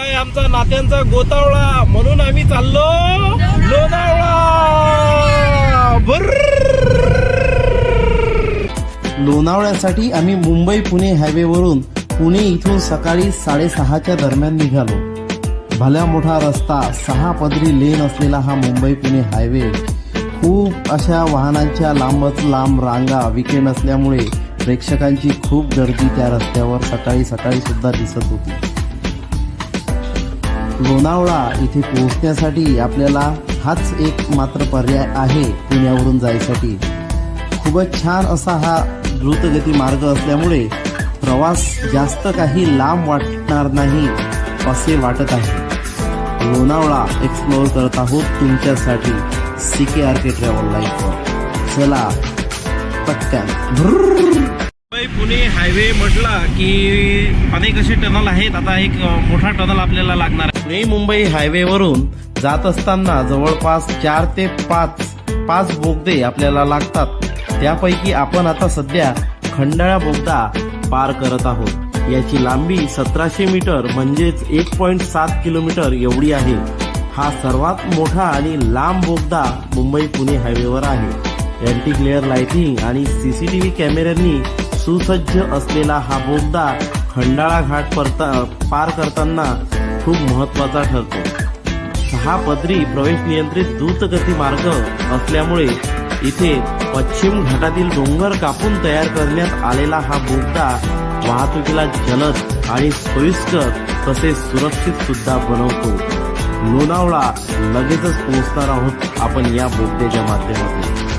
आमचा नात्यांचा गोतावळा. म्हणून आम्ही चाललो. लोणावळा. लोणावळ्यासाठी आम्ही मुंबई पुणे हायवेवरून पुणे इथून सकाळी साडेसहाच्या दरम्यान निघालो. भल्या मोठा रस्ता सहा पदरी लेन असलेला हा मुंबई पुणे हायवे. खूप अशा वाहनांच्या लांबच लांब रांगा विकेंड असल्यामुळे प्रेक्षकांची खूप गर्दी त्या रस्त्यावर सकाळी सकाळी सुद्धा दिसत होती. लोणावळा इथे पोहोचण्यासाठी आपल्याला हाच एक मात्र पर्याय आहे पुण्यावरून जायसाठी. खूपच छान असा हा द्रुतगती मार्ग असल्यामुळे प्रवास जास्त काही लांब वाटणार नाही असे वाटत आहे. लोणावळा एक्सप्लोअर करत आहोत तुमच्यासाठी C K R K travel लाईफवर चला पटकन. मुंबई पुणे हायवे म्हटला की अनेक असे टनल आहेत. आता एक मोठा टनल आपल्याला लागणार आहे. पुणे मुंबई हायवेवरून जात असताना जवळपास चार ते पाच पाच बोगदे आपल्याला लागतात. त्यापैकी आपण आता सध्या खंडाळा बोगदा पार करत आहोत. याची लांबी सतराशे मीटर म्हणजेच एक पॉईंट सात किलोमीटर एवढी आहे. हा सर्वात मोठा आणि लांब बोगदा मुंबई पुणे हायवेवर आहे. अँटी ग्लेअर लाइटिंग आणि सीसीटीव्ही कॅमेऱ्यांनी सुसज्ज असलेला हा बोगदा खंडाळा घाट परता पार करताना खूप महत्त्वाचा ठरतो. सहा पदरी प्रवेश नियंत्रित द्रुतगती मार्ग असल्यामुळे इथे पश्चिम घाटातील डोंगर कापून तयार करण्यात आलेला हा बोगदा वाहतुकीला जलद आणि सोयीस्कर तसेच सुरक्षित सुद्धा बनवतो. लोणावळा लगेचच पोहोचणार आहोत आपण या बोगद्याच्या माध्यमातून.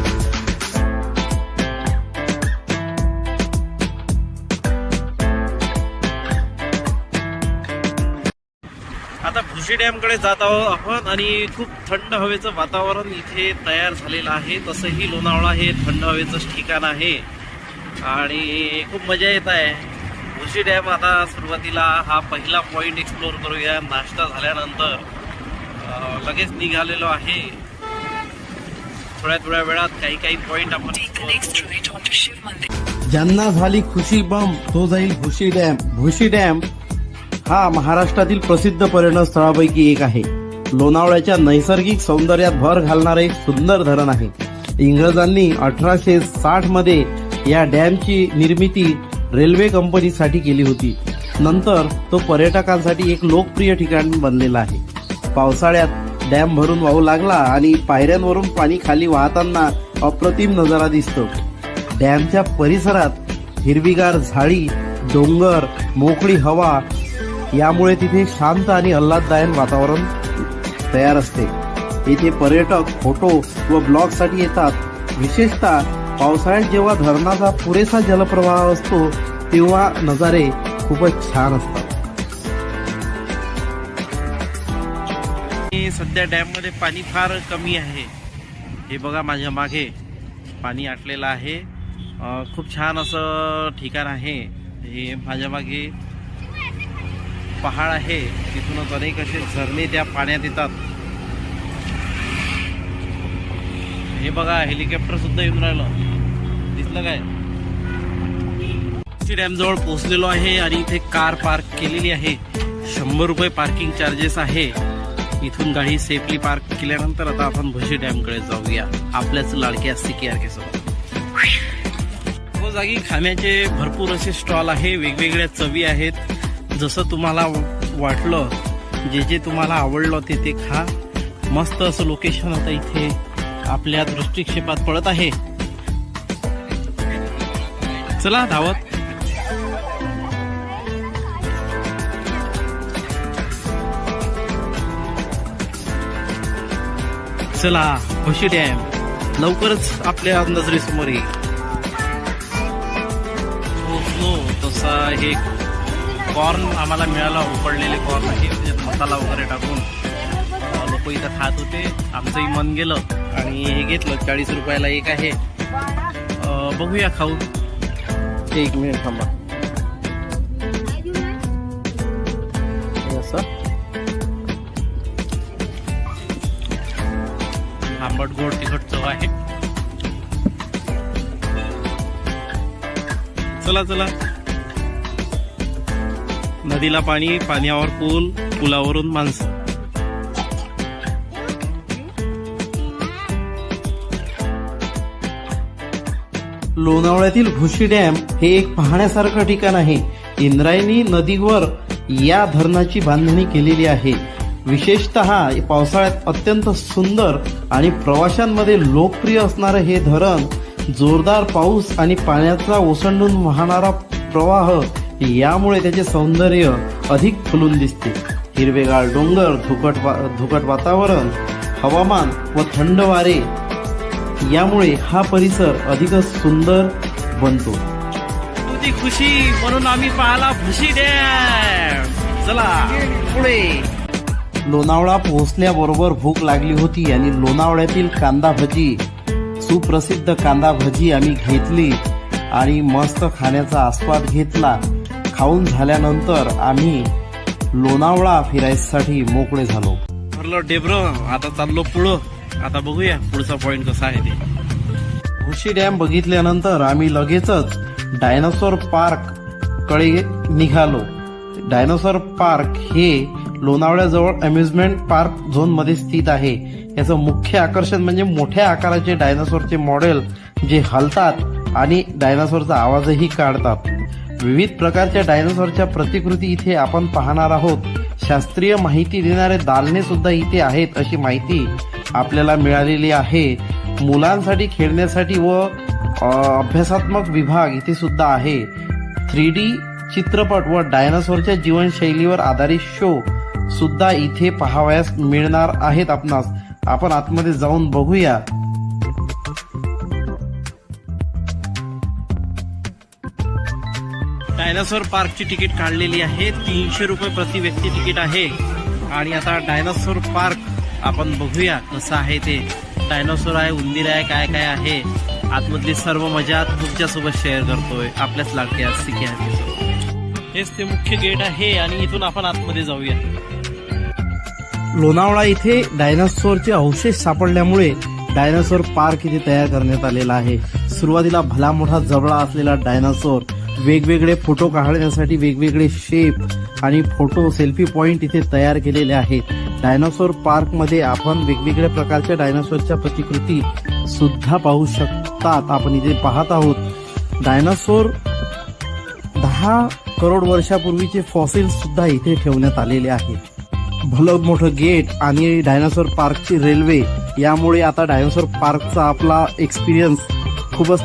आता भुशी डॅमकडे जात आहोत आपण आणि खूप थंड हवेचं वातावरण इथे तयार झालेलं आहे. तसंही लोणावळा हे थंड हवेचं ठिकाण आहे. आणि खूप मजा येत आहे. भुशी डॅम आता सुरुवातीला हा पहिला पॉइंट एक्सप्लोअर करूया. नाश्ता झाल्यानंतर लगेच निघालेलो आहे. थोड्या थोड्या वेळात काही काही पॉइंट आपण. ज्यांना झाली खुशी बम तो जाईल भुशी डॅम. भुशी डॅम हा महाराष्ट्रातील प्रसिद्ध पर्यटन स्थळापैकी एक आहे. लोणावळ्याच्या नैसर्गिक सौंदर्यात भर घालणारे एक सुंदर धरण आहे. इंग्रजांनी अठराशे साठमध्ये या डॅमची निर्मिती रेल्वे कंपनीसाठी केली होती. नंतर तो पर्यटकांसाठी एक लोकप्रिय ठिकाण बनलेला आहे. पावसाळ्यात डॅम भरून वाहू लागला आणि पायऱ्यांवरून पाणी खाली वाहताना अप्रतिम नजारा दिसतो. डॅमच्या परिसरात हिरवीगार झाडी डोंगर मोकळी हवा यामुळे तिथे शांत आणि आल्हाददायक वातावरण तयार असते. येथे पर्यटक फोटो व ब्लॉगसाठी येतात. विशेषतः पावसाळ्यात जेव्हा धरणाचा पुरेसा जलप्रवाह असतो तेव्हा नजारे खूपच छान असतात. सध्या डॅममध्ये पाणी फार कमी आहे. हे बघा माझ्या मागे. पाणी आटलेलं आहे. खूप छान असं ठिकाण आहे. हे माझ्या मागे पहाड आहे तिथूनच अनेक असे झरणे त्या पाण्यात येतात. हे बघा हेलिकॉप्टर सुद्धा येऊन राहिलं. दिसलं काय? डॅम जवळ पोहोचलेलो आहे आणि इथे कार पार्क केलेली आहे. शंभर रुपये पार्किंग चार्जेस आहे. इथून गाडी सेफली पार्क केल्यानंतर आता आपण भशी डॅमकडे जाऊया. आपल्याच लाडक्या सिके आर सोबत जागी खाण्याचे भरपूर असे स्टॉल आहे. वेगवेगळ्या चवी आहेत. जसं तुम्हाला वाटलं जे जे तुम्हाला आवडलं ते ते खा. मस्त असं लोकेशन आता इथे आपल्या दृष्टिक्षेपात पडत आहे. चला धावत. चला खुशी डॅम. लवकरच आपल्या नजरेसमोर येईल. हो, हो, तसा हे कॉर्न आम्हाला मिळालं उकडलेले कॉर्न आहे त्याच्यात मसाला वगैरे टाकून. लोक इथं खात होते. आमचंही मन गेलं आणि हे घेतलं चाळीस रुपयाला एक आहे. बघूया खाऊ. एक मिनिट थांबा. असं. आंबट गोड तिखट चव आहे. चला चला. नदीला पाणी पाण्यावर पूल पुलावरून माणसं. लोणावळ्यातील भुशी डॅम हे एक पाहण्यासारखं ठिकाण आहे. इंद्रायणी नदीवर या धरणाची बांधणी केलेली आहे. विशेषतः पावसाळ्यात अत्यंत सुंदर आणि प्रवाशांमध्ये लोकप्रिय असणारं हे धरण जोरदार पाऊस आणि पाण्याचा ओसंडून वाहणारा प्रवाह यामुळे त्याचे सौंदर्य अधिक फुलून दिसते. हिरवेगार डोंगर धुकट वा धुकट वातावरण हवामान व थंड वारे यामुळे हा परिसर अधिकच सुंदर बनतो. तुझी खुशी म्हणून आम्ही पाहाला भुशी डॅम. चला पुढे. लोणावळा पोहोचल्याबरोबर भूक लागली होती आणि लोणावळ्यातील कांदा भजी सुप्रसिद्ध कांदा भजी आम्ही घेतली आणि मस्त खाण्याचा आस्वाद घेतला. खाऊन झाल्यानंतर आम्ही लोणावळा फिरायसाठी मोकळे झालो. भरलं डेब्र आता चाललो पुढं आता बघूया पुढचा पॉइंट कसा आहे ते. भुशी डॅम बघितल्यानंतर आम्ही लगेचच डायनासोर पार्ककडे निघालो. डायनासोर पार्क हे लोणावळ्याजवळ अम्युजमेंट पार्क झोनमध्ये स्थित आहे. याचं मुख्य आकर्षण म्हणजे मोठ्या आकाराचे डायनासोरचे मॉडेल जे हलतात आणि डायनासोरचा आवाजही काढतात. विविध प्रकारच्या डायनोसॉरच्या प्रतिकृती इथे आपण पाहणार आहोत. शास्त्रीय माहिती देणारे दालने सुद्धा इथे आहेत अशी माहिती आपल्याला मिळालेली आहे. मुलांसाठी खेळण्यासाठी व अभ्यासात्मक विभाग इथे सुद्धा आहे. थ्री डी चित्रपट व डायनासोरच्या जीवनशैलीवर आधारित शो सुद्धा इथे पाहावयास मिळणार आहेत आपणास. आपण आतमध्ये जाऊन बघूया. डायनासोर पार्कची तिकीट काढलेली आहे. तीनशे रुपये प्रति व्यक्ती तिकीट आहे. आणि आता डायनासोर पार्क आपण बघूया कसं आहे ते. डायनासोर आहे उंदीर आहे काय काय आहे. आतमधली सर्व मजा तुमच्यासोबत शेअर करतोय. आपल्याच लागते सिक्या हेच ते मुख्य गेट आहे आणि इथून आपण आतमध्ये जाऊया. लोणावळा इथे डायनासोरचे अवशेष सापडल्यामुळे डायनासोर पार्क इथे तयार करण्यात आलेला आहे. सुरुवातीला भला मोठा जबडा असलेला डायनासोर वेगवेगळे फोटो काढण्यासाठी वेगवेगळे शेप आणि फोटो सेल्फी पॉइंट इथे तयार केलेले आहेत. डायनासोर पार्कमध्ये आपण वेगवेगळ्या प्रकारच्या डायनासोरच्या प्रतिकृती सुद्धा पाहू शकतात. आपण इथे पाहत आहोत. डायनासोर दहा करोड वर्षापूर्वीचे फॉसिल सुद्धा इथे ठेवण्यात आलेले आहेत. भलं मोठं गेट आणि डायनासोर पार्कची रेल्वे यामुळे आता डायनासोर पार्कचा आपला एक्सपिरियन्स खूपच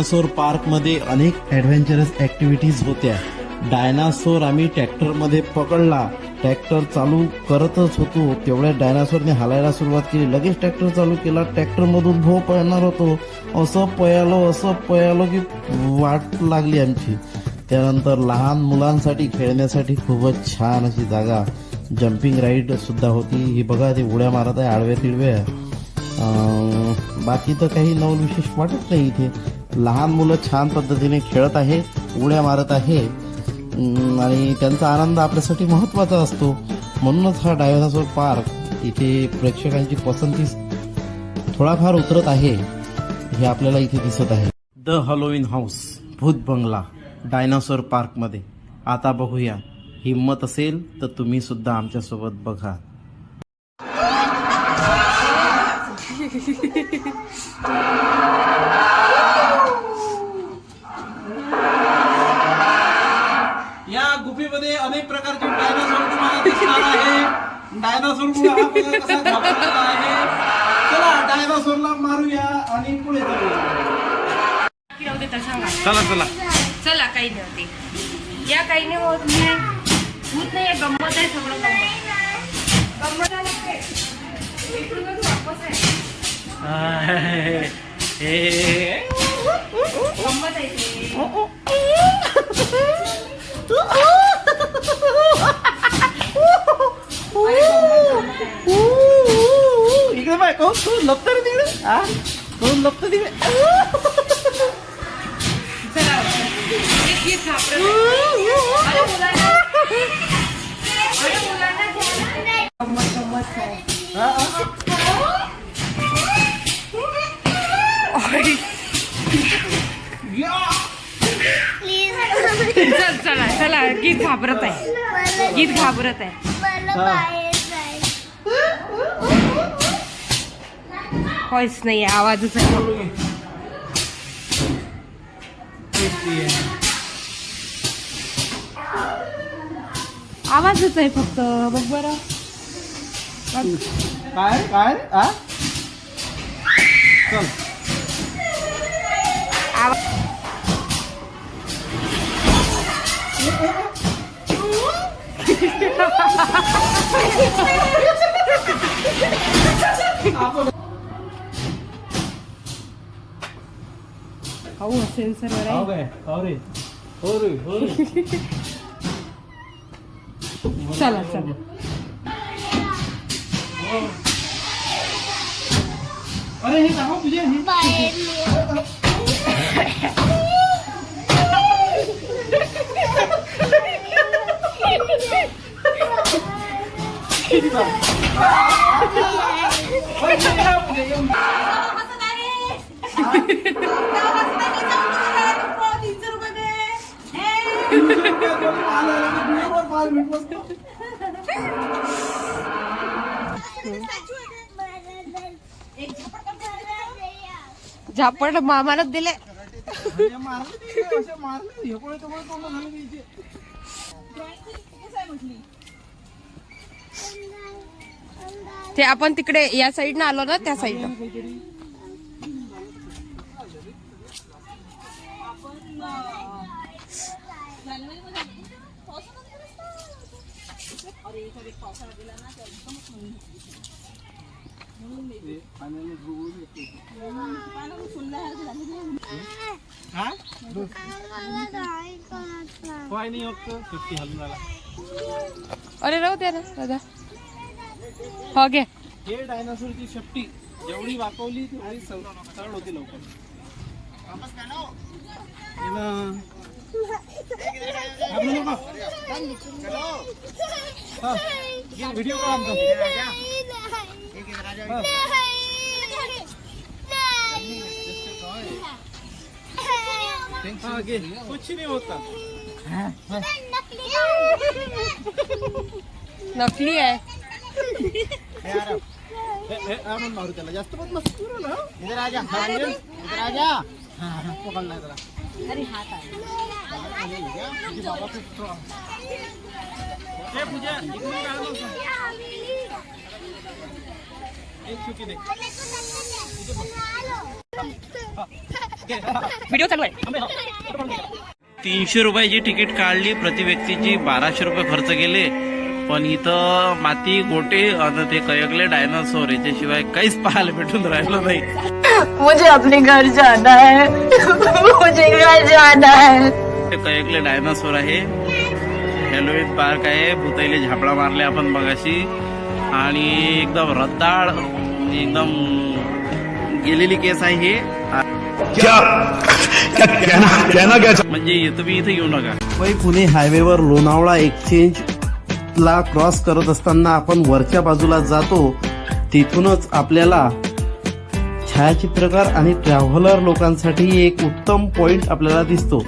डायनासोर पार्कमध्ये अनेक ॲडव्हेंचरस ॲक्टिव्हिटीज होत्या. डायनासोर आम्ही ट्रॅक्टरमध्ये पकडला. ट्रॅक्टर चालू करतच होतो. तेवढ्या डायनासोरने हालायला सुरुवात केली. लगेच ट्रॅक्टर चालू केला. ट्रॅक्टरमधून भो पळणार होतो. असं पळालो असं पळालो की वाट लागली आमची. त्यानंतर लहान मुलांसाठी खेळण्यासाठी खूपच छान अशी जागा. जम्पिंग राईड सुद्धा होती. ही बघा ते उड्या मारत आहे आडव्या तिडव्या बाकी तर काही नवल विशेष वाटत नाही इथे. लहान मुलं छान पद्धतीने खेळत आहे उड्या मारत आहे आणि त्यांचा आनंद आपल्यासाठी महत्त्वाचा असतो. म्हणूनच हा डायनासोर पार्क इथे प्रेक्षकांची पसंती थोडाफार उतरत आहे हे आपल्याला इथे दिसत आहे. द हलोविन हाऊस भूत बंगला डायनासोर पार्कमध्ये. आता बघूया हिंमत असेल तर तुम्ही सुद्धा आमच्यासोबत बघा. डायनासोर कसा आहे? चला डायनासोरला मारूया आणि पुढे चला चला. चला काही नव्हते या काही नाही होत नाही होत नाही गंमत आहे सगळं गंमत. आहे. गंमत आहे तू लपत रे तिकडे. हा कोण लपत तिकडे. चला चला गीत घाबरत आहे. गीत घाबरत आहे. काहीच नाही आवाजच आहे आवाजच आहे फक्त बघ बरं. काय काय चल आवा- हो सेन्सरवर हो आहे काय? हो रे. हो रे हो रे. चला चला. अरे हे दाखव तुझे हे. झापड मामानच दिले. ते आपण तिकडे या साईडनं आलो ना त्या साईडनं हा? काय नाही होत तो, सुट्टी हलून आला अरे राहू द्या ना दादा हो घे हे डायनासोरची शेपटी जेवढी वाकवली तेवढी सरळ होती लवकर हे. हा, व्हिडिओ आमचा. कुछ नाही होता नकली आहे हे, म्हणून मारू त्याला जास्त पण मस्त ना इधर राजा पकडला त्याला अरे हात आहे. हे पूजा, इकडून काय आणलं? एक चुकी दे. व्हिडिओ चालू आहे तीनशे रुपयाची तिकीट काढली प्रति व्यक्तीची बाराशे रुपये खर्च केले. पण इथं माती गोटे आता ते कयकले डायनासोर याच्याशिवाय काहीच पाहायला भेटून राहिलं नाही. मुझे अपने घर जाना है। मुझे घर जाना है। ते कयकले डायनासोर आहे. हॅलोविन पार्क आहे. भुतैले झापडा मारले आपण मगाशी. आणि एकदम रद्दाळ एकदम गेलेली केस आहे हे. क्या? क्या कहना कहना क्या चाह- म्हणजे तुम्ही इथे येऊ नका. मुंबई पुणे हायवेवर लोणावळा एक्सचेंज ला क्रॉस करत असताना आपण वरच्या बाजूला जातो. तिथूनच आपल्याला छायाचित्रकार आणि ट्रॅव्हलर लोकांसाठी एक उत्तम पॉइंट आपल्याला दिसतो.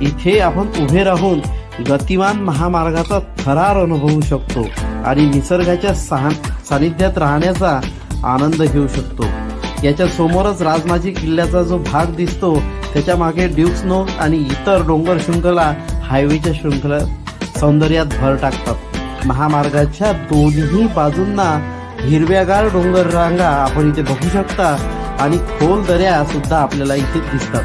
इथे आपण उभे राहून गतिमान महामार्गाचा थरार अनुभवू शकतो आणि निसर्गाच्या सानिध्यात राहण्याचा आनंद घेऊ शकतो. याच्या समोरच राजमाजी किल्ल्याचा जो भाग दिसतो त्याच्यामागे ड्युक्सनो आणि इतर डोंगर शृंखला हायवेच्या शृंखला सौंदर्यात भर टाकतात. महामार्गाच्या दोन्ही बाजूंना हिरव्यागार डोंगर रांगा आपण इथे बघू शकता आणि खोल दऱ्या सुद्धा आपल्याला इथे दिसतात.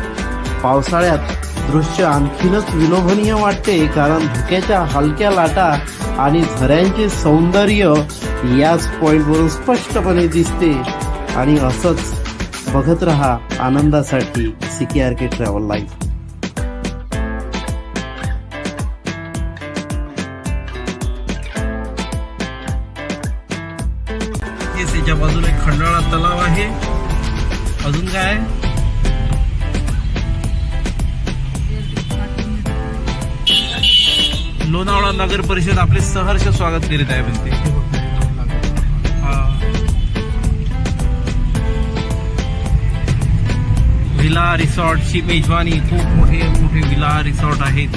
पावसाळ्यात दृश्य आणखीनच विलोभनीय वाटते कारण धुक्याच्या हलक्या लाटा आणि झऱ्यांचे सौंदर्य याच पॉइंटवरून स्पष्टपणे दिसते. आणि असंच बघत रहा आनंदासाठी C K R K travel life बाजूला एक खंडाळा तलाव आहे. अजून काय? नगर परिषद आपले सहर्ष स्वागत करीत आहे म्हणते. हा. विला रिसॉर्टची मेजवानी खूप मोठे मोठे विला रिसॉर्ट आहेत.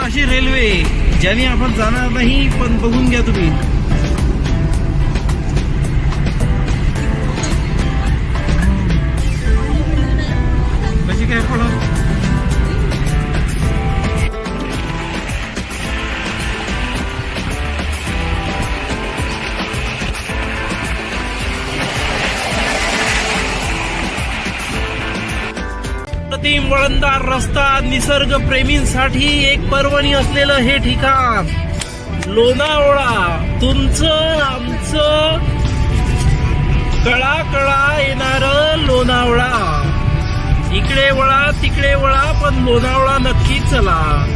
अशी रेल्वे ज्याने आपण जाणार नाही पण बघून घ्या तुम्ही. रस्ता निसर्ग प्रेमींसाठी एक पर्वणी असलेलं हे ठिकाण. लोणावळा. तुमचं आमचं. कळा कळा येणार लोणावळा. इकडे वळा तिकडे वळा पण लोणावळा नक्की चला.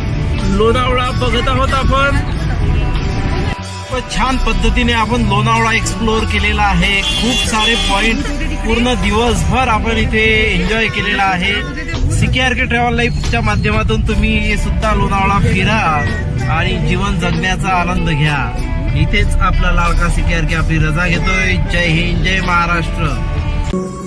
लोणावळा बघत आहोत आपण. खूपच छान पद्धतीने आपण लोणावळा एक्सप्लोअर केलेला आहे. खूप सारे पॉइंट पूर्ण दिवसभर आपण इथे एन्जॉय केलेला आहे. सिकेआर के ट्रॅव्हल लाईफच्या माध्यमातून तुम्ही सुद्धा लोणावळा फिरा आणि जीवन जगण्याचा आनंद घ्या. इथेच आपला लालका सी के आपली रजा घेतोय. जय हिंद जय महाराष्ट्र.